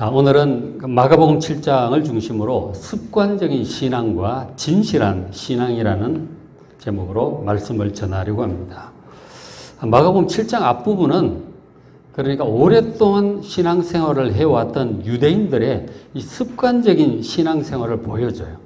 자, 오늘은 그 마가복음 7장을 중심으로 습관적인 신앙과 진실한 신앙이라는 제목으로 말씀을 전하려고 합니다. 마가복음 7장 앞부분은 그러니까 오랫동안 신앙생활을 해왔던 유대인들의 이 습관적인 신앙생활을 보여줘요.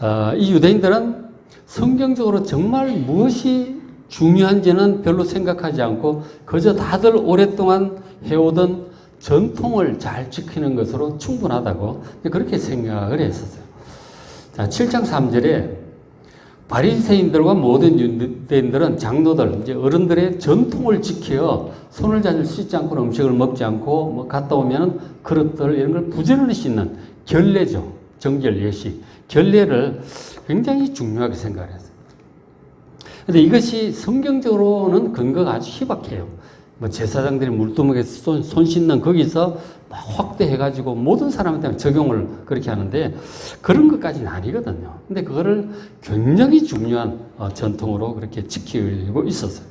어, 이 유대인들은 성경적으로 정말 무엇이 중요한지는 별로 생각하지 않고 그저 다들 오랫동안 해오던 전통을 잘 지키는 것으로 충분하다고 그렇게 생각을 했었어요. 자, 7장 3절에 바리새인들과 모든 유대인들은 장로들, 이제 어른들의 전통을 지켜 손을 자주 씻지 않고 음식을 먹지 않고 뭐 갔다 오면 그릇들 이런 걸 부지런히 씻는 결례죠. 정결 예식. 결례를 굉장히 중요하게 생각을 했어요. 근데 이것이 성경적으로는 근거가 아주 희박해요. 뭐 제사장들이 물두멍에 손, 손 씻는 거기서 막 확대해가지고 모든 사람한테 적용을 그렇게 하는데 그런 것까지는 아니거든요. 근데 그거를 굉장히 중요한 어, 전통으로 그렇게 지키고 있었어요.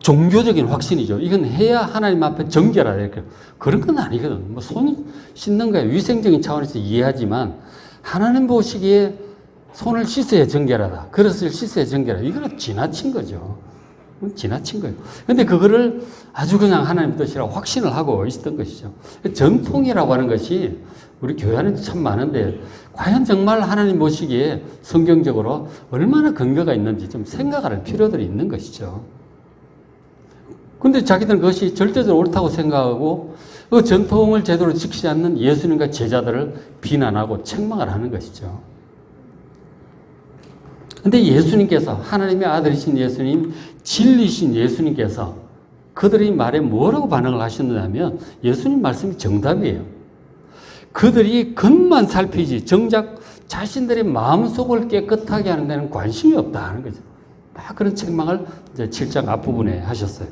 종교적인 확신이죠. 이건 해야 하나님 앞에 정결하다. 이렇게. 그런 건 아니거든. 뭐 손 씻는 거야. 위생적인 차원에서 이해하지만 하나님 보시기에 손을 씻어야 정결하다. 그릇을 씻어야 정결하다. 이거는 지나친 거죠. 지나친 거예요. 근데 그거를 아주 그냥 하나님 뜻이라고 확신을 하고 있었던 것이죠. 전통이라고 하는 것이 우리 교회 안에도 참 많은데 과연 정말 하나님 보시기에 성경적으로 얼마나 근거가 있는지 좀 생각할 필요들이 있는 것이죠. 근데 자기들은 그것이 절대적으로 옳다고 생각하고 그 전통을 제대로 지키지 않는 예수님과 제자들을 비난하고 책망을 하는 것이죠. 근데 예수님께서 하나님의 아들이신 예수님, 진리신 예수님께서 그들의 말에 뭐라고 반응을 하셨느냐면 예수님 말씀이 정답이에요. 그들이 겉만 살피지 정작 자신들의 마음속을 깨끗하게 하는 데는 관심이 없다 하는 거죠. 막 그런 책망을 이제 7장 앞부분에 하셨어요.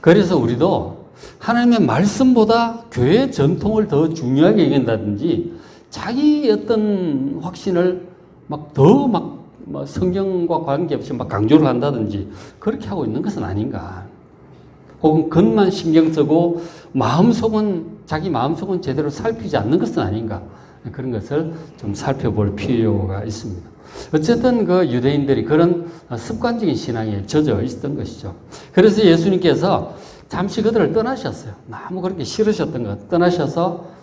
그래서 우리도 하나님의 말씀보다 교회 전통을 더 중요하게 여긴다든지 자기 어떤 확신을 막 더막뭐 성경과 관계없이 막 강조를 한다든지 그렇게 하고 있는 것은 아닌가. 혹은 겉만 신경 쓰고 마음속은 자기 마음속은 제대로 살피지 않는 것은 아닌가. 그런 것을 좀 살펴볼 필요가 있습니다. 어쨌든 그 유대인들이 그런 습관적인 신앙에 젖어 있었던 것이죠. 그래서 예수님께서 잠시 그들을 떠나셨어요. 너무 그렇게 싫으셨던 것. 떠나셔서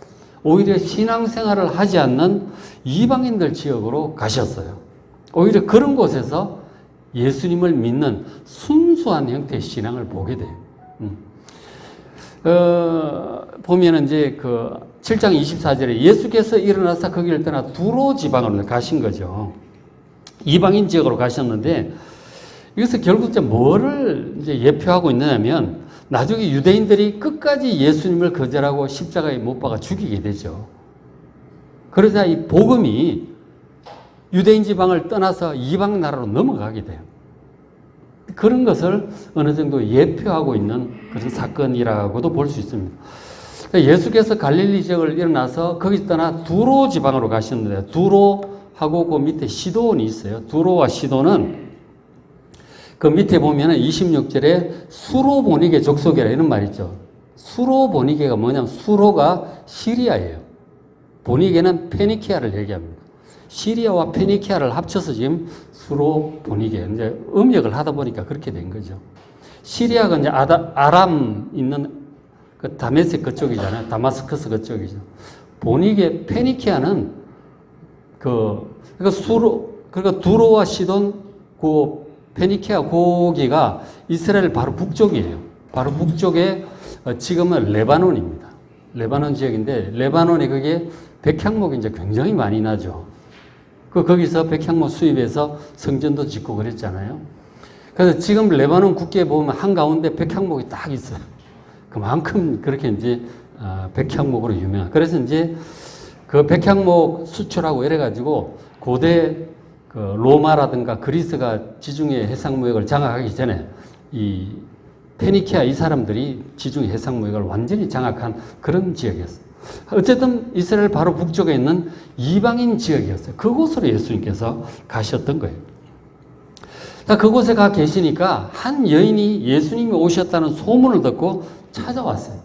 오히려 신앙생활을 하지 않는 이방인들 지역으로 가셨어요. 오히려 그런 곳에서 예수님을 믿는 순수한 형태의 신앙을 보게 돼요. 음. 어, 보면은 이제 그 7장 24절에 예수께서 일어나서 거기를 떠나 두로 지방으로 가신 거죠. 이방인 지역으로 가셨는데 이것은 결국 이제 뭐를 이제 예표하고 있느냐면 나중에 유대인들이 끝까지 예수님을 거절하고 십자가에 못 박아 죽이게 되죠. 그러자 이 복음이 유대인 지방을 떠나서 이방 나라로 넘어가게 돼요. 그런 것을 어느 정도 예표하고 있는 그런 사건이라고도 볼 수 있습니다. 그러니까 예수께서 갈릴리 지역을 일어나서 거기 떠나 두로 지방으로 가셨는데 두로하고 그 밑에 시돈이 있어요. 두로와 시돈은 그 밑에 보면은 26절에 수로 보니게 족속이라 이런 말 있죠. 수로 보니게가 뭐냐면 수로가 시리아예요. 보니게는 페니키아를 얘기합니다. 시리아와 페니키아를 합쳐서 지금 수로 보니게 이제 음역을 하다 보니까 그렇게 된 거죠. 시리아가 이제 아다, 아람 있는 그 다메섹 그쪽이잖아요. 다마스커스 그쪽이죠. 보니게 페니키아는 그 그러니까 수로 그러니까 두로와 시돈 그 페니키아 고기가 이스라엘 바로 북쪽이에요. 바로 북쪽에 어, 지금은 레바논입니다. 레바논 지역인데 레바논에 그게 백향목이 이제 굉장히 많이 나죠. 그 거기서 백향목 수입해서 성전도 짓고 그랬잖아요. 그래서 지금 레바논 국기에 보면 한 가운데 백향목이 딱 있어요. 그만큼 그렇게 이제 어, 백향목으로 유명한. 그래서 이제 그 백향목 수출하고 이래가지고 고대 그 로마라든가 그리스가 지중해 해상무역을 장악하기 전에 이 페니키아 이 사람들이 지중해 해상무역을 완전히 장악한 그런 지역이었어요. 어쨌든 이스라엘 바로 북쪽에 있는 이방인 지역이었어요. 그곳으로 예수님께서 가셨던 거예요. 그곳에 가 계시니까 한 여인이 예수님이 오셨다는 소문을 듣고 찾아왔어요.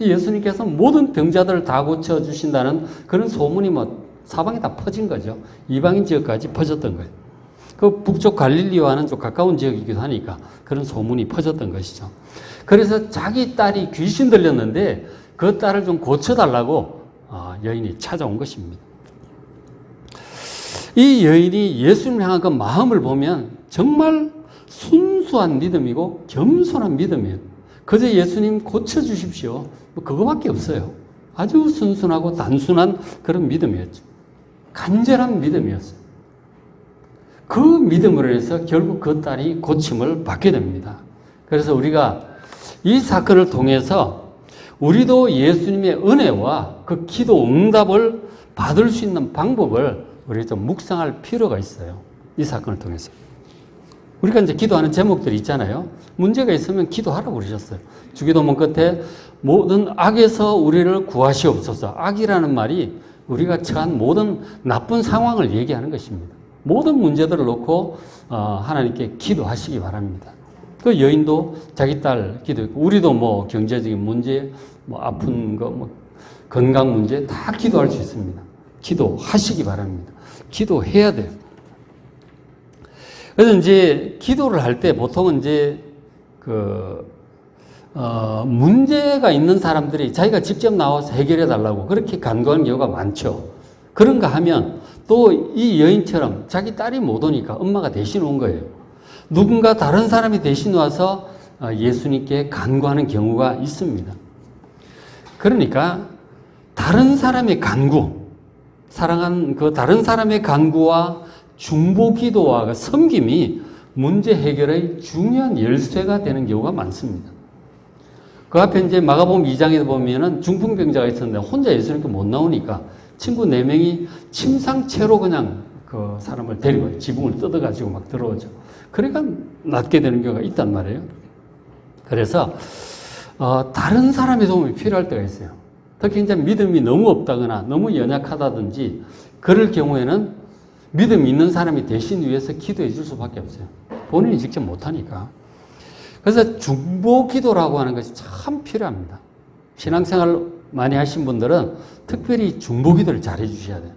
예수님께서 모든 병자들을 다 고쳐주신다는 그런 소문이 뭐 사방에 다 퍼진 거죠. 이방인 지역까지 퍼졌던 거예요. 그 북쪽 갈릴리와는 좀 가까운 지역이기도 하니까 그런 소문이 퍼졌던 것이죠. 그래서 자기 딸이 귀신 들렸는데 그 딸을 좀 고쳐달라고 아, 여인이 찾아온 것입니다. 이 여인이 예수님을 향한 그 마음을 보면 정말 순수한 믿음이고 겸손한 믿음이에요. 그저 예수님 고쳐주십시오. 뭐 그거밖에 없어요. 아주 순순하고 단순한 그런 믿음이었죠. 간절한 믿음이었어요. 그 믿음으로 해서 결국 그 딸이 고침을 받게 됩니다. 그래서 우리가 이 사건을 통해서 우리도 예수님의 은혜와 그 기도 응답을 받을 수 있는 방법을 우리 좀 묵상할 필요가 있어요. 이 사건을 통해서. 우리가 이제 기도하는 제목들이 있잖아요. 문제가 있으면 기도하라고 그러셨어요. 주기도문 끝에 모든 악에서 우리를 구하시옵소서. 악이라는 말이 우리가 처한 모든 나쁜 상황을 얘기하는 것입니다. 모든 문제들을 놓고 어, 하나님께 기도하시기 바랍니다. 그 여인도 자기 딸 기도했고 우리도 뭐 경제적인 문제, 뭐 아픈 거, 뭐 건강 문제 다 기도할 수 있습니다. 기도하시기 바랍니다. 기도해야 돼요. 그래서 이제 기도를 할 때 보통은 이제 그 어, 문제가 있는 사람들이 자기가 직접 나와서 해결해 달라고 그렇게 간구하는 경우가 많죠. 그런가 하면 또 이 여인처럼 자기 딸이 못 오니까 엄마가 대신 온 거예요. 누군가 다른 사람이 대신 와서 어, 예수님께 간구하는 경우가 있습니다. 그러니까 다른 사람의 간구, 사랑한 그 다른 사람의 간구와 중보 기도와 그 섬김이 문제 해결의 중요한 열쇠가 되는 경우가 많습니다. 그 앞에 이제 마가복음 2장에 보면은 중풍병자가 있었는데 혼자 예수님께 못 나오니까 친구 네 명이 침상채로 그냥 그 사람을 데리고 지붕을 뜯어가지고 막 들어오죠. 그러니까 낫게 되는 경우가 있단 말이에요. 그래서 어, 다른 사람의 도움이 필요할 때가 있어요. 특히 이제 믿음이 너무 없다거나 너무 연약하다든지 그럴 경우에는 믿음 있는 사람이 대신 위해서 기도해 줄 수밖에 없어요. 본인이 직접 못하니까. 그래서 중보 기도라고 하는 것이 참 필요합니다. 신앙생활 많이 하신 분들은 특별히 중보 기도를 잘 해주셔야 돼요.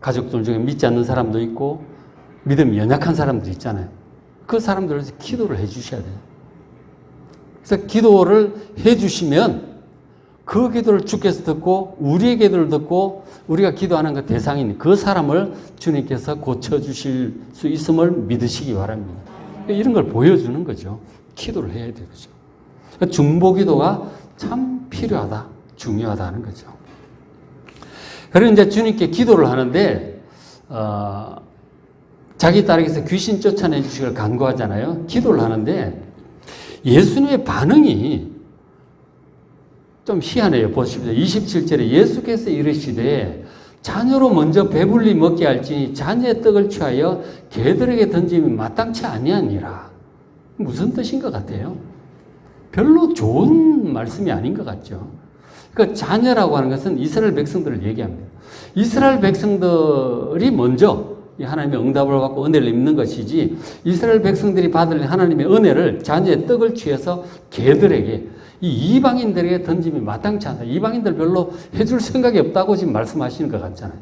가족들 중에 믿지 않는 사람도 있고 믿음이 연약한 사람도 있잖아요. 그 사람들에서 기도를 해주셔야 돼요. 그래서 기도를 해주시면 그 기도를 주께서 듣고 우리의 기도를 듣고 우리가 기도하는 그 대상인 그 사람을 주님께서 고쳐주실 수 있음을 믿으시기 바랍니다. 이런 걸 보여주는 거죠. 기도를 해야 되죠. 중보 기도가 참 필요하다, 중요하다는 거죠. 그리고 이제 주님께 기도를 하는데, 어, 자기 딸에게서 귀신 쫓아내 주시기를 간구하잖아요. 기도를 하는데, 예수님의 반응이 좀 희한해요. 보십시오. 27절에 예수께서 이르시되 자녀로 먼저 배불리 먹게 할지니 자녀의 떡을 취하여 개들에게 던짐이 마땅치 아니하니라. 무슨 뜻인 것 같아요? 별로 좋은 말씀이 아닌 것 같죠. 그 자녀라고 하는 것은 이스라엘 백성들을 얘기합니다. 이스라엘 백성들이 먼저 하나님의 응답을 받고 은혜를 입는 것이지 이스라엘 백성들이 받을 하나님의 은혜를 자녀의 떡을 취해서 개들에게 이 이방인들에게 던짐이 마땅치 않다. 이방인들 별로 해줄 생각이 없다고 지금 말씀하시는 것 같잖아요.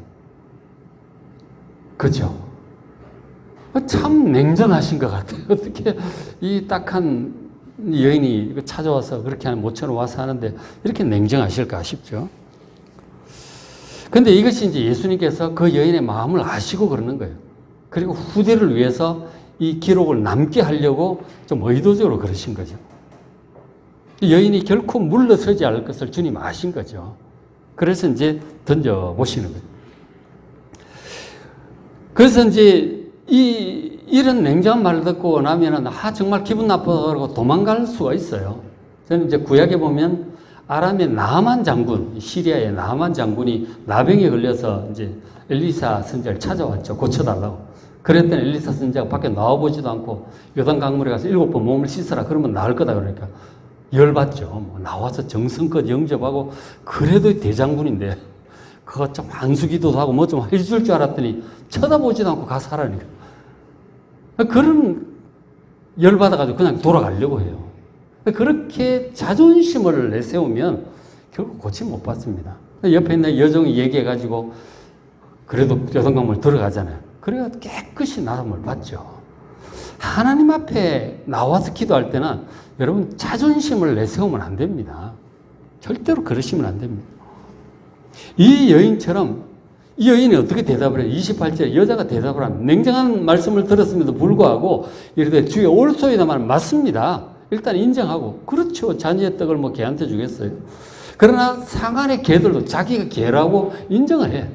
그죠? 참 냉정하신 것 같아요. 어떻게 이 딱한 여인이 찾아와서 그렇게 하는 모처럼 와서 하는데 이렇게 냉정하실까 싶죠. 근데 이것이 이제 예수님께서 그 여인의 마음을 아시고 그러는 거예요. 그리고 후대를 위해서 이 기록을 남게 하려고 좀 의도적으로 그러신 거죠. 여인이 결코 물러서지 않을 것을 주님 아신 거죠. 그래서 이제 던져보시는 거예요. 그래서 이제 이, 이런 냉정한 말을 듣고 나면은, 아, 정말 기분 나쁘다고 도망갈 수가 있어요. 저는 이제 구약에 보면 아람의 나만 장군, 시리아의 나만 장군이 나병에 걸려서 이제 엘리사 선지자를 찾아왔죠. 고쳐달라고. 그랬더니 엘리사 선지자가 밖에 나와보지도 않고 요단 강물에 가서 일곱 번 몸을 씻어라. 그러면 나을 거다. 그러니까 열받죠. 뭐 나와서 정성껏 영접하고 그래도 대장군인데 그거 좀 안수기도 하고 뭐 좀 해줄 줄 알았더니 쳐다보지도 않고 가서 하라니까. 그런 열받아가지고 그냥 돌아가려고 해요. 그렇게 자존심을 내세우면 결국 고침 못 받습니다. 옆에 있는 여종이 얘기해가지고 그래도 여성강물 들어가잖아요. 그래야 깨끗이 나음을 받죠. 하나님 앞에 나와서 기도할 때는 여러분 자존심을 내세우면 안 됩니다. 절대로 그러시면 안 됩니다. 이 여인처럼 이 여인이 어떻게 대답을 해요? 28절 여자가 대답을 합니다. 냉정한 말씀을 들었음에도 불구하고 이르되 주의 올소이다 말 맞습니다. 일단 인정하고 그렇죠. 잔치의 떡을 뭐 개한테 주겠어요. 그러나 상안의 개들도 자기가 개라고 인정을 해.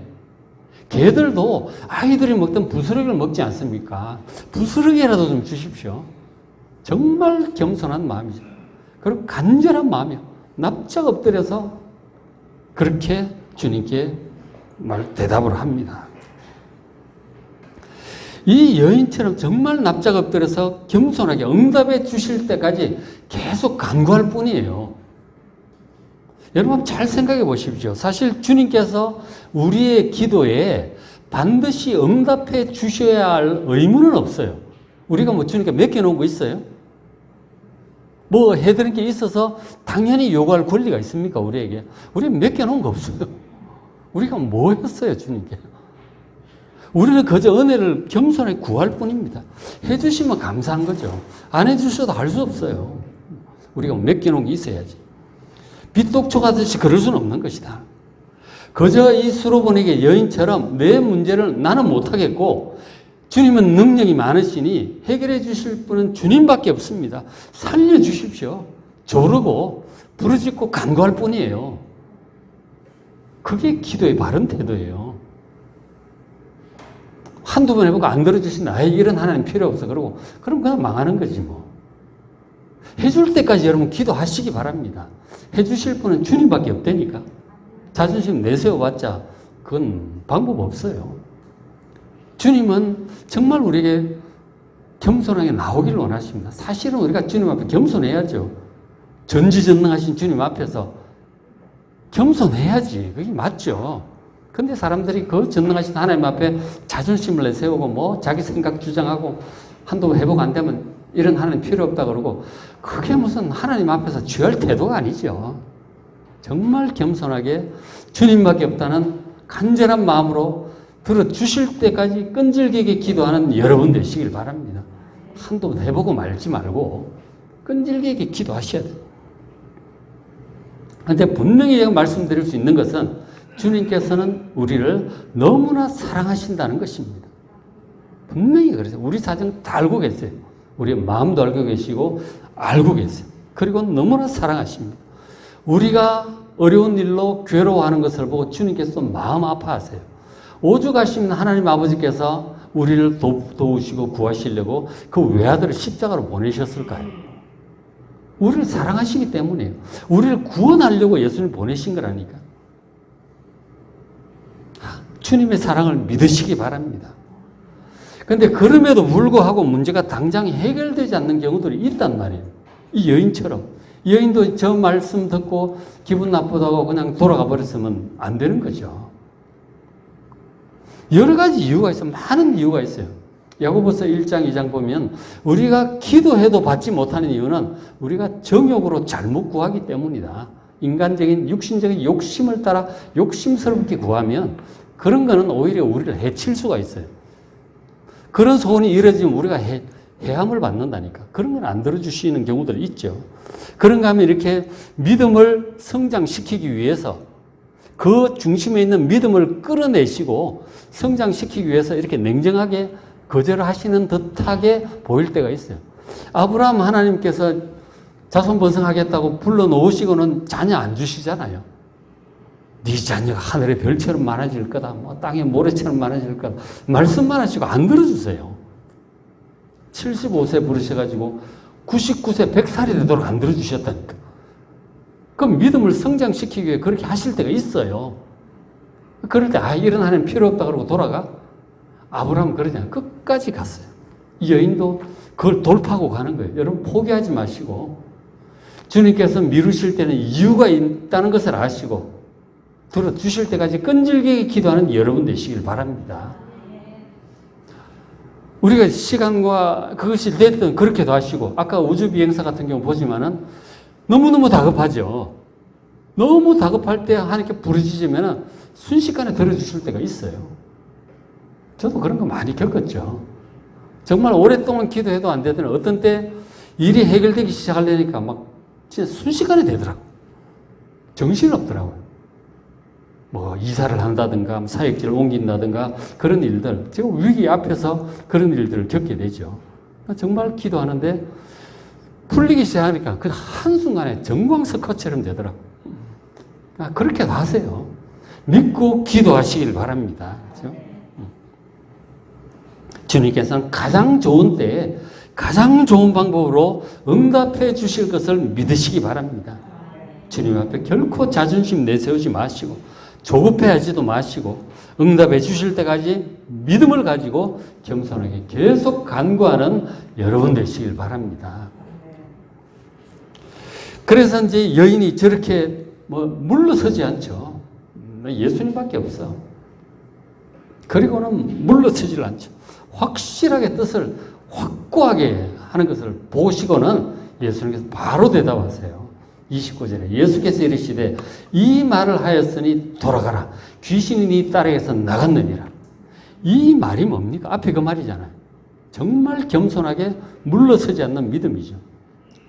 개들도 아이들이 먹던 부스러기를 먹지 않습니까? 부스러기라도 좀 주십시오. 정말 겸손한 마음이죠. 그리고 간절한 마음이요. 납작 엎드려서 그렇게 주님께 말 대답을 합니다. 이 여인처럼 정말 납작 엎드려서 겸손하게 응답해 주실 때까지 계속 간구할 뿐이에요. 여러분 잘 생각해 보십시오. 사실 주님께서 우리의 기도에 반드시 응답해 주셔야 할 의무는 없어요. 우리가 뭐 주님께 맡겨놓은 거 있어요? 뭐 해드릴 게 있어서 당연히 요구할 권리가 있습니까? 우리에게. 우리 맡겨놓은 거 없어요. 우리가 뭐 했어요, 주님께? 우리는 그저 은혜를 겸손하게 구할 뿐입니다. 해주시면 감사한 거죠. 안 해주셔도 할수 없어요. 우리가 맡겨놓은 게 있어야지. 빚독촉 하듯이 그럴 수는 없는 것이다. 그저 이 수로보에게 여인처럼 내 문제를 나는 못하겠고 주님은 능력이 많으시니 해결해 주실 분은 주님밖에 없습니다. 살려 주십시오. 조르고 부르짖고 간구할 뿐이에요. 그게 기도의 바른 태도예요. 한두 번 해보고 안 들어주신다. 아, 이런 하나님 필요 없어. 그러고, 그럼 그냥 망하는 거지 뭐. 해줄 때까지 여러분 기도하시기 바랍니다. 해주실 분은 주님밖에 없다니까. 자존심 내세워봤자 그건 방법 없어요. 주님은 정말 우리에게 겸손하게 나오길 원하십니다. 사실은 우리가 주님 앞에 겸손해야죠. 전지전능하신 주님 앞에서 겸손해야지. 그게 맞죠. 근데 사람들이 그 전능하신 하나님 앞에 자존심을 내세우고 뭐 자기 생각 주장하고 번 회복 안 되면 이런 하나님 필요 없다 그러고 그게 무슨 하나님 앞에서 취할 태도가 아니죠. 정말 겸손하게 주님밖에 없다는 간절한 마음으로 들어주실 때까지 끈질기게 기도하는 여러분 되시길 바랍니다. 번 해보고 말지 말고 끈질기게 기도하셔야 돼요. 그런데 분명히 말씀드릴 수 있는 것은 주님께서는 우리를 너무나 사랑하신다는 것입니다. 분명히 그러세요. 우리 사정 다 알고 계세요. 우리의 마음도 알고 계시고 알고 계세요. 그리고 너무나 사랑하십니다. 우리가 어려운 일로 괴로워하는 것을 보고 주님께서 마음 아파하세요. 오죽하시면 하나님 아버지께서 우리를 도, 도우시고 구하시려고 그 외아들을 십자가로 보내셨을까요? 우리를 사랑하시기 때문이에요. 우리를 구원하려고 예수님 보내신 거라니까. 주님의 사랑을 믿으시기 바랍니다. 근데 그럼에도 불구하고 문제가 당장 해결되지 않는 경우들이 있단 말이에요. 이 여인처럼. 여인도 저 말씀 듣고 기분 나쁘다고 그냥 돌아가 버렸으면 안 되는 거죠. 여러 가지 이유가 있어요. 많은 이유가 있어요. 야고보서 1장, 2장 보면 우리가 기도해도 받지 못하는 이유는 우리가 정욕으로 잘못 구하기 때문이다. 인간적인 육신적인 욕심을 따라 욕심스럽게 구하면 그런 거는 오히려 우리를 해칠 수가 있어요. 그런 소원이 이루어지면 우리가 해, 해함을 받는다니까. 그런 건안 들어주시는 경우들이 있죠. 그런가 하면 이렇게 믿음을 성장시키기 위해서 그 중심에 있는 믿음을 끌어내시고 성장시키기 위해서 이렇게 냉정하게 거절하시는 듯하게 보일 때가 있어요. 아브라함 하나님께서 자손 번성하겠다고 불러놓으시고는 자녀 안 주시잖아요. 네 자녀가 하늘의 별처럼 많아질 거다. 뭐 땅의 모래처럼 많아질 거다. 말씀만 하시고 안 들어주세요. 75세 부르셔가지고 99세 100살이 되도록 안 들어주셨다니까. 그럼 믿음을 성장시키기 위해 그렇게 하실 때가 있어요. 그럴 때, 아, 이런 하나님 필요 없다 그러고 돌아가? 아브라함 그러지 않아요. 끝까지 갔어요. 이 여인도 그걸 돌파하고 가는 거예요. 여러분 포기하지 마시고 주님께서 미루실 때는 이유가 있다는 것을 아시고 들어주실 때까지 끈질기게 기도하는 여러분 되시길 바랍니다. 우리가 시간과 그것이 됐든 그렇게도 하시고 아까 우주 비행사 같은 경우 보지만은 너무너무 다급하죠. 너무 다급할 때 하나님께 부르짖으면 순식간에 들어주실 때가 있어요. 저도 그런 거 많이 겪었죠. 정말 오랫동안 기도해도 안 되더니 어떤 때 일이 해결되기 시작하려니까 막 진짜 순식간에 되더라고. 정신없더라고요. 뭐 이사를 한다든가 뭐 사역지를 옮긴다든가 그런 일들 제가 위기 앞에서 그런 일들을 겪게 되죠. 정말 기도하는데 풀리기 시작하니까 그 한순간에 정광석화처럼 되더라고. 아, 그렇게 하세요. 믿고 기도하시길 바랍니다. 그렇죠? 주님께서는 가장 좋은 때에 가장 좋은 방법으로 응답해 주실 것을 믿으시기 바랍니다. 주님 앞에 결코 자존심 내세우지 마시고 조급해 하지도 마시고 응답해 주실 때까지 믿음을 가지고 겸손하게 계속 간구하는 여러분 되시길 바랍니다. 그래서 이제 여인이 저렇게 뭐 물러서지 않죠. 예수님밖에 없어. 그리고는 물러서질 않죠. 확실하게 뜻을 확고하게 하는 것을 보시고는 예수님께서 바로 대답하세요. 29절에 예수께서 이르시되 이 말을 하였으니 돌아가라. 귀신이 네 딸에게서 나갔느니라. 이 말이 뭡니까? 앞에 그 말이잖아요. 정말 겸손하게 물러서지 않는 믿음이죠.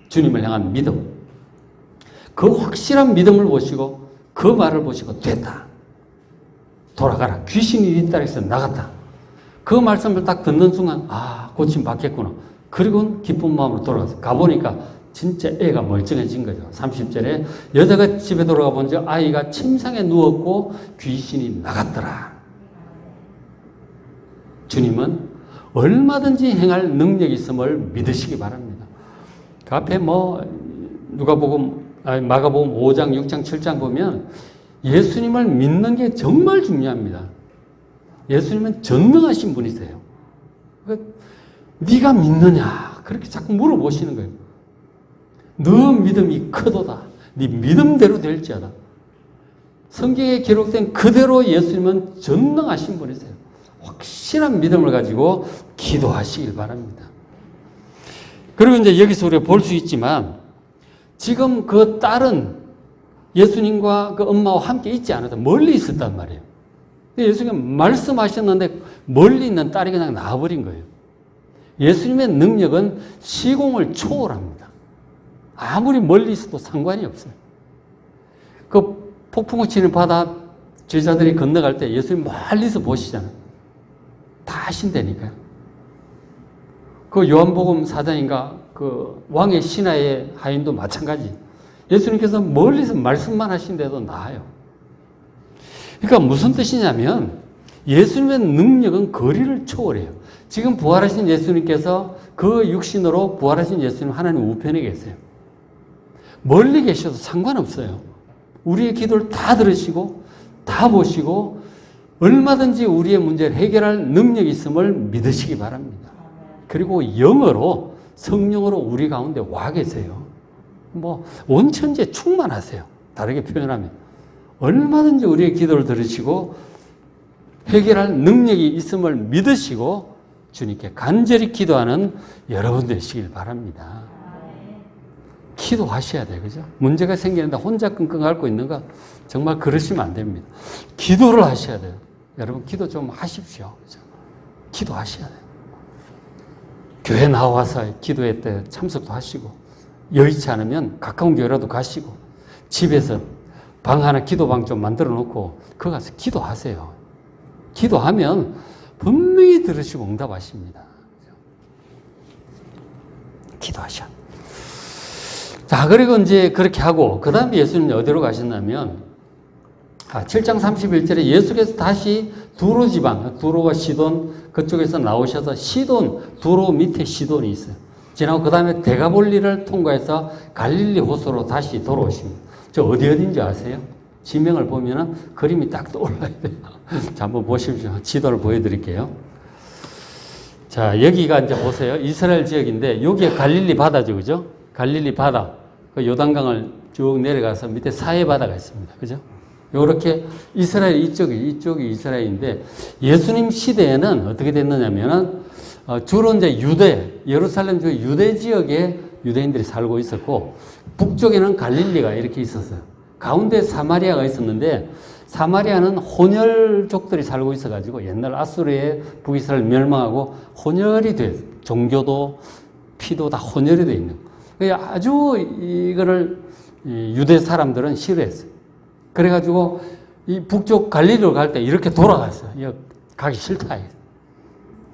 주님을 향한 믿음. 그 확실한 믿음을 보시고 그 말을 보시고 됐다. 돌아가라. 귀신이 네 딸에게서 나갔다. 그 말씀을 딱 듣는 순간 아 고침 받겠구나. 그리고 기쁜 마음으로 돌아가서 가보니까 진짜 애가 멀쩡해진 거죠. 30절에 여자가 집에 돌아가 본즉 아이가 침상에 누웠고 귀신이 나갔더라. 주님은 얼마든지 행할 능력이 있음을 믿으시기 바랍니다. 그 앞에 뭐 누가 보고 마가복음 5장, 6장, 7장 보면 예수님을 믿는 게 정말 중요합니다. 예수님은 전능하신 분이세요. 그러니까 네가 믿느냐 그렇게 자꾸 물어보시는 거예요. 너 믿음이 크도다. 네 믿음대로 될지어다. 성경에 기록된 그대로 예수님은 전능하신 분이세요. 확실한 믿음을 가지고 기도하시길 바랍니다. 그리고 이제 여기서 우리가 볼 수 있지만 지금 그 딸은 예수님과 그 엄마와 함께 있지 않아도 멀리 있었단 말이에요. 예수님 말씀하셨는데 멀리 있는 딸이 그냥 나와버린 거예요. 예수님의 능력은 시공을 초월합니다. 아무리 멀리 있어도 상관이 없어요. 그 폭풍을 치는 바다 제자들이 건너갈 때 예수님 멀리서 보시잖아요. 다 하신다니까요. 그 요한복음 사장인가 그 왕의 신하의 하인도 마찬가지. 예수님께서 멀리서 말씀만 하신데도 나아요. 그러니까 무슨 뜻이냐면 예수님의 능력은 거리를 초월해요. 지금 부활하신 예수님께서 그 육신으로 부활하신 예수님 하나님 우편에 계세요. 멀리 계셔도 상관없어요. 우리의 기도를 다 들으시고 다 보시고 얼마든지 우리의 문제를 해결할 능력이 있음을 믿으시기 바랍니다. 그리고 영어로 성령으로 우리 가운데 와 계세요. 뭐 온천재 충만하세요. 다르게 표현하면 얼마든지 우리의 기도를 들으시고 해결할 능력이 있음을 믿으시고 주님께 간절히 기도하는 여러분 되시길 바랍니다. 기도하셔야 돼요. 그죠? 문제가 생기는데 혼자 끙끙 앓고 있는 거 정말 그러시면 안 됩니다. 기도를 하셔야 돼요. 여러분 기도 좀 하십시오. 그죠? 기도하셔야 돼요. 교회 나와서 기도회 때 참석도 하시고 여의치 않으면 가까운 교회라도 가시고 집에서 방 하나 기도방 좀 만들어 놓고 그 가서 기도하세요. 기도하면 분명히 들으시고 응답하십니다. 기도하셔. 자, 그리고 이제 그렇게 하고, 그 다음에 예수님이 어디로 가셨냐면, 아, 7장 31절에 예수께서 다시 두로 지방, 두로와 시돈 그쪽에서 나오셔서 시돈, 두로 밑에 시돈이 있어요. 지나고 그 다음에 대가볼리를 통과해서 갈릴리 호수로 다시 돌아오십니다. 저 어디 어딘지 아세요? 지명을 보면은 그림이 딱 떠올라야 돼요. 자, 한번 보십시오. 지도를 보여드릴게요. 자, 여기가 이제 보세요. 이스라엘 지역인데, 여기에 갈릴리 바다죠. 그죠? 갈릴리 바다. 그 요단강을 쭉 내려가서 밑에 사해 바다가 있습니다. 그죠? 요렇게 이스라엘 이쪽이, 이쪽이 이스라엘인데, 예수님 시대에는 어떻게 됐느냐면은, 어, 주로 이제 유대, 예루살렘 주 유대 지역에 유대인들이 살고 있었고 북쪽에는 갈릴리가 이렇게 있었어요. 가운데 사마리아가 있었는데 사마리아는 혼혈족들이 살고 있어가지고 옛날 아수르의 북이스라엘 멸망하고 혼혈이 돼 종교도 피도 다 혼혈이 돼 있는. 아주 이거를 이 유대 사람들은 싫어했어요. 그래가지고 이 북쪽 갈릴리로 갈 때 이렇게 돌아갔어요. 가기 싫다.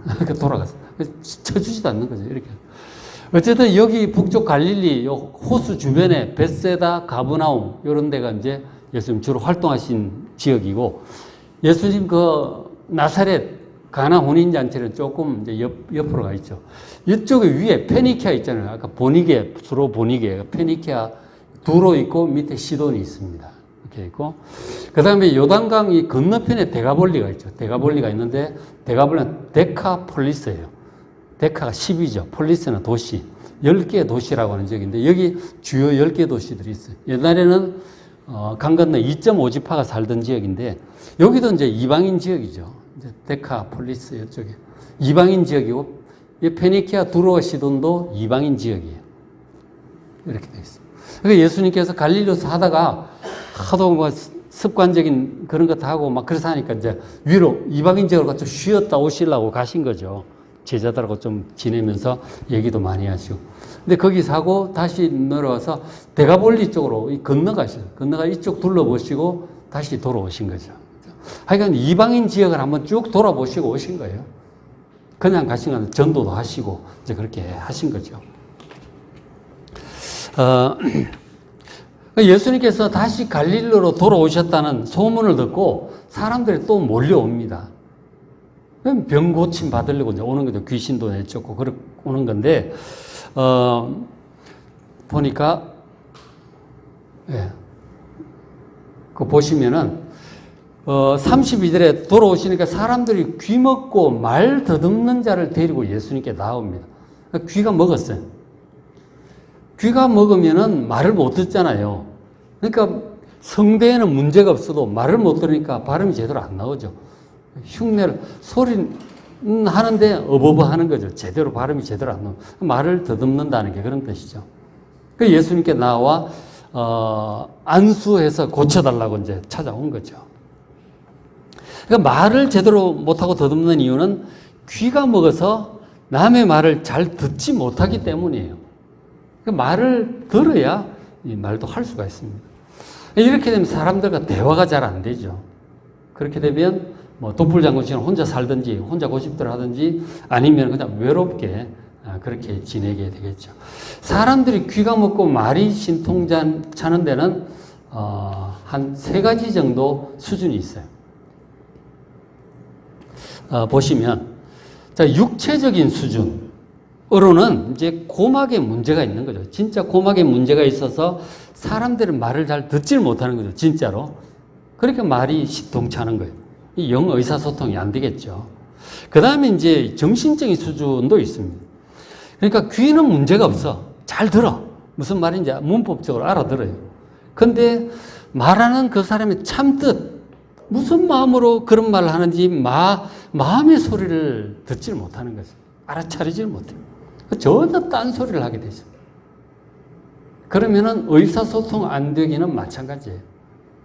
돌아갔어요. 쳐주지도 않는 거죠. 이렇게. 어쨌든 여기 북쪽 갈릴리 요 호수 주변에 베세다, 가브나움 이런 데가 이제 예수님 주로 활동하신 지역이고 예수님 그 나사렛 가나 혼인 잔치는 조금 이제 옆, 옆으로 가 있죠. 이쪽에 위에 페니키아 있잖아요. 아까 보니게 주로 보니게 페니키아 두로 있고 밑에 시돈이 있습니다. 이렇게 있고 그 다음에 요단강 이 건너편에 데가볼리가 있죠. 데가볼리가 있는데 데가볼리는 데카폴리스예요. 데카가 10이죠. 폴리스는 도시. 10개의 도시라고 하는 지역인데 여기 주요 10개 도시들이 있어요. 옛날에는 어, 강 건너 2.5지파가 살던 지역인데 여기도 이제 이방인 지역이죠. 이제 데카 폴리스 이쪽에 이방인 지역이고 이 페니키아 두로와 시돈도 이방인 지역이에요. 이렇게 되어 있습니다. 그러니까 예수님께서 갈릴리에서 하다가 하도 뭐 습관적인 그런 것도 하고 막 그래서 하니까 이제 위로 이방인 지역으로 좀 쉬었다 오시려고 가신 거죠. 제자들하고 좀 지내면서 얘기도 많이 하시고. 근데 거기서 하고 다시 내려와서 대가볼리 쪽으로 건너가셔요. 건너가 이쪽 둘러보시고 다시 돌아오신 거죠. 하여간 이방인 지역을 한번 쭉 돌아보시고 오신 거예요. 그냥 가신 건 전도도 하시고 이제 그렇게 하신 거죠. 어, 예수님께서 다시 갈릴리로 돌아오셨다는 소문을 듣고 사람들이 또 몰려옵니다. 병 고침 받으려고 이제 오는 거죠. 귀신도 내쫓고 그러 오는 건데 어, 보니까 예. 그 보시면은 어, 32절에 돌아오시니까 사람들이 귀 먹고 말 더듬는 자를 데리고 예수님께 나옵니다. 귀가 먹었어요. 귀가 먹으면은 말을 못 듣잖아요. 그러니까 성대에는 문제가 없어도 말을 못 들으니까 발음이 제대로 안 나오죠. 흉내를 소리는 하는데 어버버 하는 거죠. 제대로 발음이 제대로 안 나오. 말을 더듬는다는 게 그런 뜻이죠. 그 예수님께 나와 어, 안수해서 고쳐달라고 이제 찾아온 거죠. 그러니까 말을 제대로 못하고 더듬는 이유는 귀가 먹어서 남의 말을 잘 듣지 못하기 때문이에요. 그러니까 말을 들어야 이 말도 할 수가 있습니다. 이렇게 되면 사람들과 대화가 잘 안 되죠. 그렇게 되면 뭐 도플장군처럼 혼자 살든지 혼자 고집들 하든지 아니면 그냥 외롭게 아, 그렇게 지내게 되겠죠. 사람들이 귀가 먹고 말이 신통차는 데는 어, 한 세 가지 정도 수준이 있어요. 어, 보시면 자 육체적인 수준으로는 이제 고막에 문제가 있는 거죠. 진짜 고막에 문제가 있어서 사람들은 말을 잘 듣질 못하는 거죠. 진짜로. 그러니까 말이 시통차는 거예요. 이 영 의사소통이 안 되겠죠. 그 다음에 이제 정신적인 수준도 있습니다. 그러니까 귀는 문제가 없어. 잘 들어. 무슨 말인지 문법적으로 알아들어요. 근데 말하는 그 사람의 참뜻, 무슨 마음으로 그런 말을 하는지 마, 마음의 소리를 듣질 못하는 거죠. 알아차리질 못해요. 전혀 딴 소리를 하게 되죠. 그러면은 의사소통 안 되기는 마찬가지예요.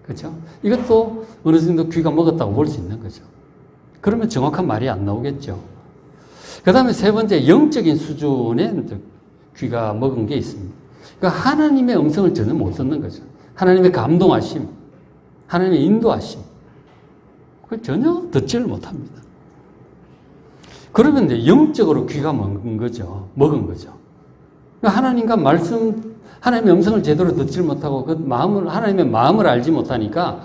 그렇죠? 이것도 어느 정도 귀가 먹었다고 볼 수 있는 거죠. 그러면 정확한 말이 안 나오겠죠. 그 다음에 세 번째, 영적인 수준의 귀가 먹은 게 있습니다. 그러니까 하나님의 음성을 전혀 못 듣는 거죠. 하나님의 감동하심, 하나님의 인도하심. 그걸 전혀 듣지를 못합니다. 그러면 이제 영적으로 귀가 먹은 거죠. 먹은 거죠. 그러니까 하나님과 말씀, 하나님의 음성을 제대로 듣지 못하고 그 마음을, 하나님의 마음을 알지 못하니까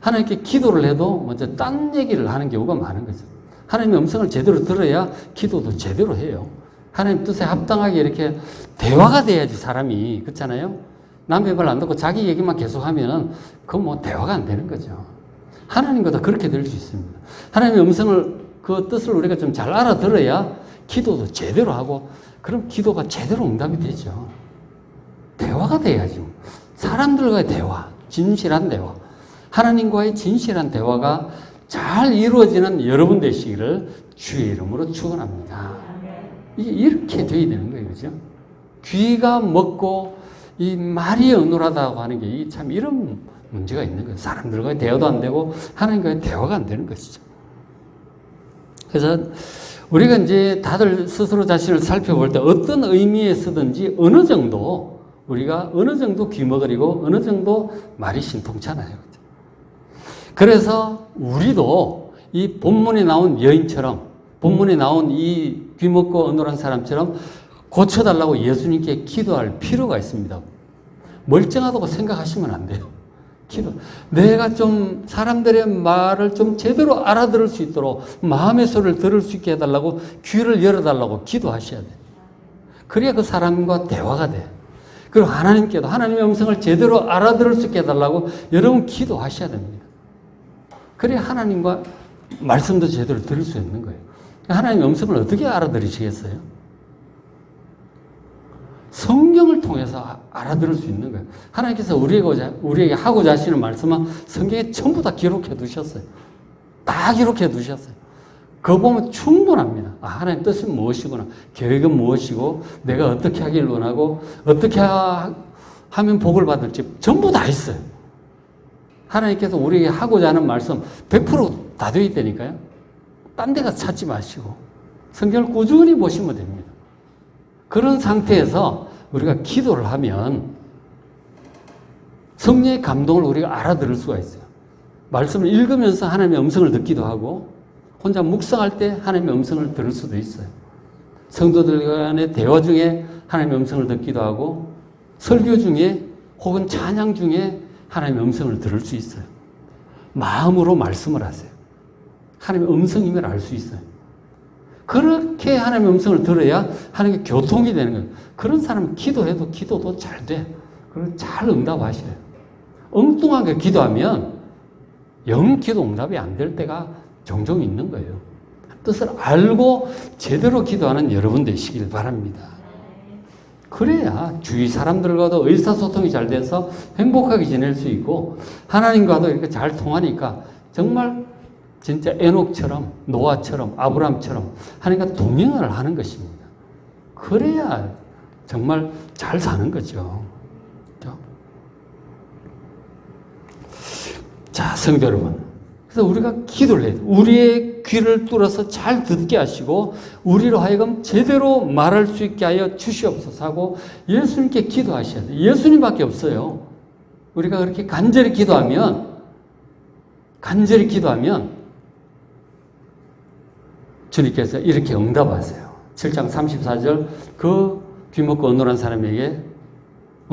하나님께 기도를 해도 먼저 딴 얘기를 하는 경우가 많은 거죠. 하나님의 음성을 제대로 들어야 기도도 제대로 해요. 하나님 뜻에 합당하게 이렇게 대화가 돼야지 사람이 그렇잖아요. 남의 말 안 듣고 자기 얘기만 계속하면은 그건 뭐 대화가 안 되는 거죠. 하나님과도 그렇게 될 수 있습니다. 하나님의 음성을 그 뜻을 우리가 좀 잘 알아들어야 기도도 제대로 하고 그럼 기도가 제대로 응답이 되죠. 대화가 돼야지. 사람들과의 대화, 진실한 대화. 하나님과의 진실한 대화가 잘 이루어지는 여러분 되시기를 주의 이름으로 축원합니다. 이렇게 돼야 되는 거예요. 그죠? 귀가 먹고 이 말이 어눌하다고 하는 게 참 이런 문제가 있는 거예요. 사람들과의 대화도 안 되고 하나님과의 대화가 안 되는 것이죠. 그래서 우리가 이제 다들 스스로 자신을 살펴볼 때 어떤 의미에 쓰든지 어느 정도 우리가 어느 정도 귀머거리고 어느 정도 말이 신통찮아요. 그래서 우리도 이 본문에 나온 여인처럼 본문에 나온 이 귀먹고 어눌한 사람처럼 고쳐달라고 예수님께 기도할 필요가 있습니다. 멀쩡하다고 생각하시면 안 돼요. 기도. 내가 좀 사람들의 말을 좀 제대로 알아들을 수 있도록 마음의 소리를 들을 수 있게 해달라고 귀를 열어달라고 기도하셔야 돼. 그래야 그 사람과 대화가 돼. 그리고 하나님께도 하나님의 음성을 제대로 알아들을 수 있게 해달라고 여러분 기도하셔야 됩니다. 그래야 하나님과 말씀도 제대로 들을 수 있는 거예요. 하나님의 음성을 어떻게 알아들으시겠어요? 성경을 통해서 알아들을 수 있는 거예요. 하나님께서 우리에게, 우리에게 하고자 하시는 말씀은 성경에 전부 다 기록해 두셨어요. 다 기록해 두셨어요. 그거 보면 충분합니다. 아, 하나님 뜻은 무엇이구나. 계획은 무엇이고, 내가 어떻게 하길 원하고, 어떻게 하, 면 복을 받을지 전부 다 있어요. 하나님께서 우리에게 하고자 하는 말씀 100%다 되어 있다니까요. 딴 데가 찾지 마시고, 성경을 꾸준히 보시면 됩니다. 그런 상태에서 우리가 기도를 하면 성령의 감동을 우리가 알아들을 수가 있어요. 말씀을 읽으면서 하나님의 음성을 듣기도 하고 혼자 묵상할 때 하나님의 음성을 들을 수도 있어요. 성도들 간의 대화 중에 하나님의 음성을 듣기도 하고 설교 중에 혹은 찬양 중에 하나님의 음성을 들을 수 있어요. 마음으로 말씀을 하세요. 하나님의 음성임을 알 수 있어요. 그렇게 하나님의 음성을 들어야 하나님께 교통이 되는 거예요. 그런 사람은 기도해도 기도도 잘 돼. 그리고 잘 응답하셔요. 엉뚱하게 기도하면 영 기도 응답이 안 될 때가 종종 있는 거예요. 뜻을 알고 제대로 기도하는 여러분 되시길 바랍니다. 그래야 주위 사람들과도 의사소통이 잘 돼서 행복하게 지낼 수 있고 하나님과도 이렇게 잘 통하니까 정말 진짜 에녹처럼 노아처럼 아브람처럼 하나님과 동행을 하는 것입니다. 그래야 정말 잘 사는 거죠. 그렇죠? 자, 성도 여러분. 그래서 우리가 기도를 해요. 우리의 귀를 뚫어서 잘 듣게 하시고 우리로 하여금 제대로 말할 수 있게 하여 주시옵소서 하고 예수님께 기도하셔야 돼요. 예수님밖에 없어요. 우리가 그렇게 간절히 기도하면 간절히 기도하면 주님께서 이렇게 응답하세요. 7장 34절 그 귀먹고 어눌한 사람에게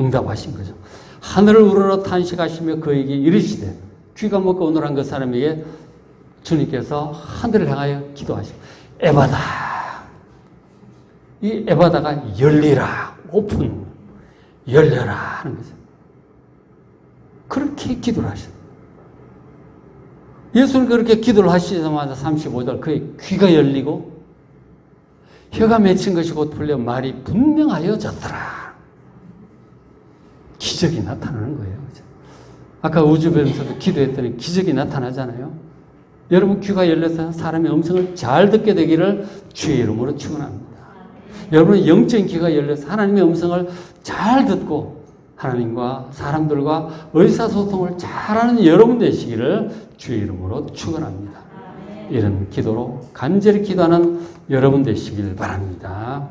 응답하신 거죠. 하늘을 우러러 탄식하시며 그에게 이르시되 귀가 먹고 어눌한 그 사람에게 주님께서 하늘을 향하여 기도하시고 에바다 이 에바다가 열리라 오픈 열려라 하는 거죠. 그렇게 기도를 하셨어요. 예수는 그렇게 기도를 하시자마자 35절 그의 귀가 열리고 혀가 맺힌 것이 곧 풀려 말이 분명하여졌더라. 기적이 나타나는 거예요. 그죠? 아까 우주변에서도 기도했더니 기적이 나타나잖아요. 여러분 귀가 열려서 사람의 음성을 잘 듣게 되기를 주의 이름으로 축원합니다. 여러분의 영적인 귀가 열려서 하나님의 음성을 잘 듣고 하나님과 사람들과 의사소통을 잘하는 여러분 되시기를 주의 이름으로 축원합니다. 이런 기도로 간절히 기도하는 여러분 되시길 바랍니다.